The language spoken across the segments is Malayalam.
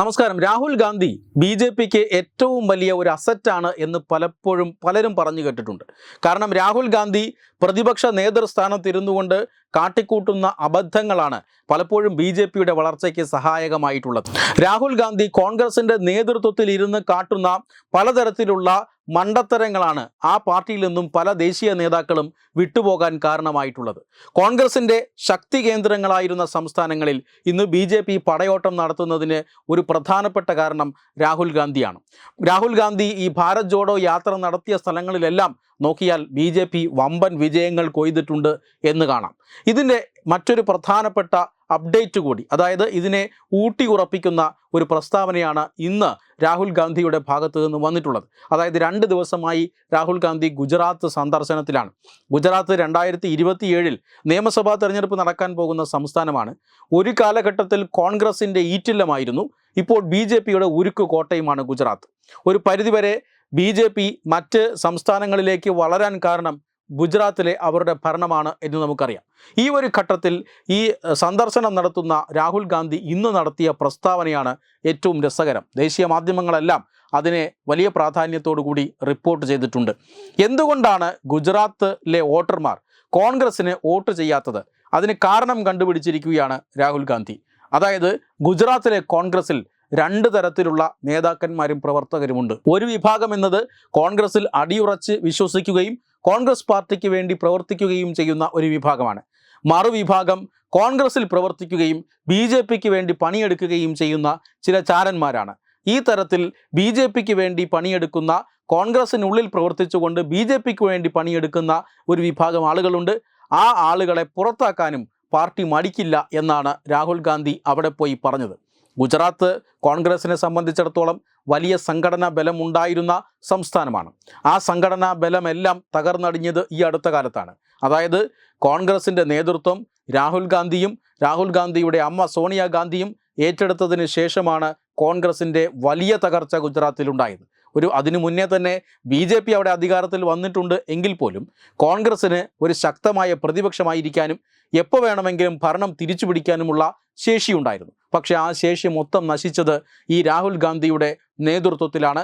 നമസ്കാരം. രാഹുൽ ഗാന്ധി ബി ജെ പിക്ക് ഏറ്റവും വലിയ ഒരു അസറ്റാണ് എന്ന് പലപ്പോഴും പലരും പറഞ്ഞു കേട്ടിട്ടുണ്ട്. കാരണം രാഹുൽ ഗാന്ധി പ്രതിപക്ഷ നേതൃസ്ഥാനത്തിരുന്നു കൊണ്ട് കാട്ടിക്കൂട്ടുന്ന അബദ്ധങ്ങളാണ് പലപ്പോഴും ബി ജെ പിയുടെ വളർച്ചയ്ക്ക് സഹായകമായിട്ടുള്ളത്. രാഹുൽ ഗാന്ധി കോൺഗ്രസിന്റെ നേതൃത്വത്തിൽ ഇരുന്ന് കാട്ടുന്ന പലതരത്തിലുള്ള മണ്ടത്തരങ്ങളാണ് ആ പാർട്ടിയിൽ നിന്നും പല ദേശീയ നേതാക്കളും വിട്ടുപോകാൻ കാരണമായിട്ടുള്ളത്. കോൺഗ്രസിന്റെ ശക്തി കേന്ദ്രങ്ങളായിരുന്ന സംസ്ഥാനങ്ങളിൽ ഇന്ന് ബി ജെ പി പടയോട്ടം നടത്തുന്നതിന് ഒരു പ്രധാനപ്പെട്ട കാരണം രാഹുൽ ഗാന്ധിയാണ്. രാഹുൽ ഗാന്ധി ഈ ഭാരത് ജോഡോ യാത്ര നടത്തിയ സ്ഥലങ്ങളിലെല്ലാം നോക്കിയാൽ ബി ജെ പി വമ്പൻ വിജയങ്ങൾ കൊയ്തിട്ടുണ്ട് എന്ന് കാണാം. ഇതിന്റെ മറ്റൊരു പ്രധാനപ്പെട്ട അപ്ഡേറ്റ് കൂടി അതായത് ഇതിനെ ഊട്ടി ഉറപ്പിക്കുന്ന ഒരു പ്രസ്താവനയാണ് ഇന്ന് രാഹുൽ ഗാന്ധിയുടെ ഭാഗത്തു നിന്ന് വന്നിട്ടുള്ളത്. അതായത് രണ്ട് ദിവസമായി രാഹുൽ ഗാന്ധി ഗുജറാത്ത് സന്ദർശനത്തിലാണ്. ഗുജറാത്ത് രണ്ടായിരത്തി ഇരുപത്തിയേഴിൽ നിയമസഭാ തെരഞ്ഞെടുപ്പ് നടക്കാൻ പോകുന്ന സംസ്ഥാനമാണ്. ഒരു കാലഘട്ടത്തിൽ കോൺഗ്രസിന്റെ ഈറ്റില്ലമായിരുന്നു. ഇപ്പോൾ ബി ജെ പിയുടെ ഉരുക്ക് കോട്ടയുമാണ് ഗുജറാത്ത്. ഒരു പരിധിവരെ ബി ജെ പി മറ്റ് സംസ്ഥാനങ്ങളിലേക്ക് വളരാൻ കാരണം ഗുജറാത്തിലെ അവരുടെ ഭരണമാണ് എന്ന് നമുക്കറിയാം. ഈ ഒരു ഘട്ടത്തിൽ ഈ സന്ദർശനം നടത്തുന്ന രാഹുൽ ഗാന്ധി ഇന്ന് നടത്തിയ പ്രസ്താവനയാണ് ഏറ്റവും രസകരം. ദേശീയ മാധ്യമങ്ങളെല്ലാം അതിനെ വലിയ കൂടി റിപ്പോർട്ട് ചെയ്തിട്ടുണ്ട്. എന്തുകൊണ്ടാണ് ഗുജറാത്തിലെ വോട്ടർമാർ കോൺഗ്രസ്സിന് വോട്ട് ചെയ്യാത്തത്? അതിന് കാരണം കണ്ടുപിടിച്ചിരിക്കുകയാണ് രാഹുൽ ഗാന്ധി. അതായത് ഗുജറാത്തിലെ കോൺഗ്രസിൽ രണ്ട് തരത്തിലുള്ള നേതാക്കന്മാരും പ്രവർത്തകരുമുണ്ട്. ഒരു വിഭാഗം എന്നത് കോൺഗ്രസിൽ അടിയുറച്ച് വിശ്വസിക്കുകയും കോൺഗ്രസ് പാർട്ടിക്ക് വേണ്ടി പ്രവർത്തിക്കുകയും ചെയ്യുന്ന ഒരു വിഭാഗമാണ്. മറുവിഭാഗം കോൺഗ്രസിൽ പ്രവർത്തിക്കുകയും ബി ജെ പിക്ക് വേണ്ടി പണിയെടുക്കുകയും ചെയ്യുന്ന ചില ചാരന്മാരാണ്. ഈ തരത്തിൽ ബി ജെ പിക്ക് വേണ്ടി പണിയെടുക്കുന്ന കോൺഗ്രസിനുള്ളിൽ പ്രവർത്തിച്ചുകൊണ്ട് ബി ജെ പിക്ക് വേണ്ടി പണിയെടുക്കുന്ന ഒരു വിഭാഗം ആളുകളുണ്ട്. ആ ആളുകളെ പുറത്താക്കാനും പാർട്ടി മടിക്കില്ല എന്നാണ് രാഹുൽ ഗാന്ധി അവിടെ പോയി പറഞ്ഞത്. ഗുജറാത്ത് കോൺഗ്രസിനെ സംബന്ധിച്ചിടത്തോളം വലിയ സംഘടനാ ബലമുണ്ടായിരുന്ന സംസ്ഥാനമാണ്. ആ സംഘടനാ ബലമെല്ലാം തകർന്നടിഞ്ഞത് ഈ അടുത്ത കാലത്താണ്. അതായത് കോൺഗ്രസിന്റെ നേതൃത്വം രാഹുൽ ഗാന്ധിയും രാഹുൽ ഗാന്ധിയുടെ അമ്മ സോണിയാഗാന്ധിയും ഏറ്റെടുത്തതിന് ശേഷമാണ് കോൺഗ്രസിന്റെ വലിയ തകർച്ച ഗുജറാത്തിലുണ്ടായത്. ഒരു അതിനു മുന്നേ തന്നെ ബി ജെ പി അവിടെ അധികാരത്തിൽ വന്നിട്ടുണ്ട് എങ്കിൽ പോലും കോൺഗ്രസ്സിന് ഒരു ശക്തമായ പ്രതിപക്ഷമായിരിക്കാനും എപ്പോൾ വേണമെങ്കിലും ഭരണം തിരിച്ചു പിടിക്കാനുമുള്ള ശേഷിയുണ്ടായിരുന്നു. പക്ഷേ ആ ശേഷി മൊത്തം നശിച്ചത് ഈ രാഹുൽ ഗാന്ധിയുടെ നേതൃത്വത്തിലാണ്.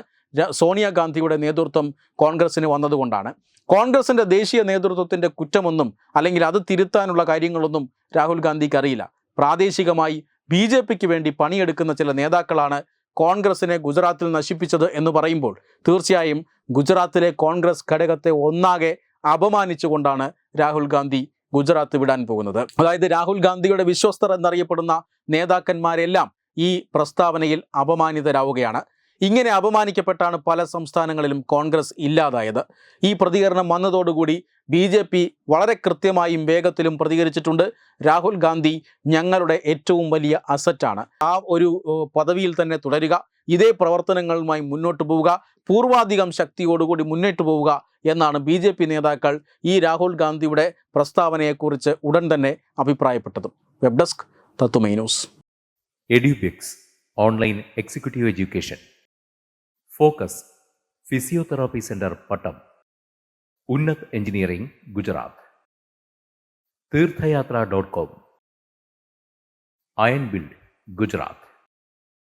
സോണിയാഗാന്ധിയുടെ നേതൃത്വം കോൺഗ്രസ്സിന് വന്നതുകൊണ്ടാണ്. കോൺഗ്രസിന്റെ ദേശീയ നേതൃത്വത്തിന്റെ കുറ്റമൊന്നും അല്ലെങ്കിൽ അത് തിരുത്താനുള്ള കാര്യങ്ങളൊന്നും രാഹുൽ ഗാന്ധിക്ക് അറിയില്ല. പ്രാദേശികമായി ബി ജെ പിക്ക് വേണ്ടി പണിയെടുക്കുന്ന ചില നേതാക്കളാണ് കോൺഗ്രസിനെ ഗുജറാത്തിൽ നശിപ്പിച്ചത് എന്ന് പറയുമ്പോൾ തീർച്ചയായും ഗുജറാത്തിലെ കോൺഗ്രസ് ഘടകത്തെ ഒന്നാകെ അപമാനിച്ചുകൊണ്ടാണ് രാഹുൽ ഗാന്ധി ഗുജറാത്ത് വിടാൻ പോകുന്നത്. അതായത് രാഹുൽ ഗാന്ധിയുടെ വിശ്വസ്തർ എന്നറിയപ്പെടുന്ന നേതാക്കന്മാരെല്ലാം ഈ പ്രസ്താവനയിൽ അപമാനിതരാവുകയാണ്. ഇങ്ങനെ അപമാനിക്കപ്പെട്ടാണ് പല സംസ്ഥാനങ്ങളിലും കോൺഗ്രസ് ഇല്ലാതായത്. ഈ പ്രതികരണം വന്നതോടുകൂടി ബി ജെ പി വളരെ കൃത്യമായും വേഗത്തിലും പ്രതികരിച്ചിട്ടുണ്ട്. രാഹുൽ ഗാന്ധി ഞങ്ങളുടെ ഏറ്റവും വലിയ അസറ്റാണ്. ആ ഒരു പദവിയിൽ തന്നെ തുടരുക. ഇതേ പ്രവർത്തനങ്ങളുമായി മുന്നോട്ട് പോവുക പൂർവാധികം ശക്തിയോടുകൂടി മുന്നോട്ട് പോവുക എന്നാണ് ബി ജെ പി നേതാക്കൾ ഈ രാഹുൽ ഗാന്ധിയുടെ പ്രസ്താവനയെക്കുറിച്ച് ഉടൻ തന്നെ അഭിപ്രായപ്പെട്ടതും. വെബ് ഡെസ്ക് തത്തുമൈ news. Edubix online executive education. Focus physiotherapy centre Pattom. Unnat engineering Gujarat. Theerthayathra dot com. Iron build Gujarat.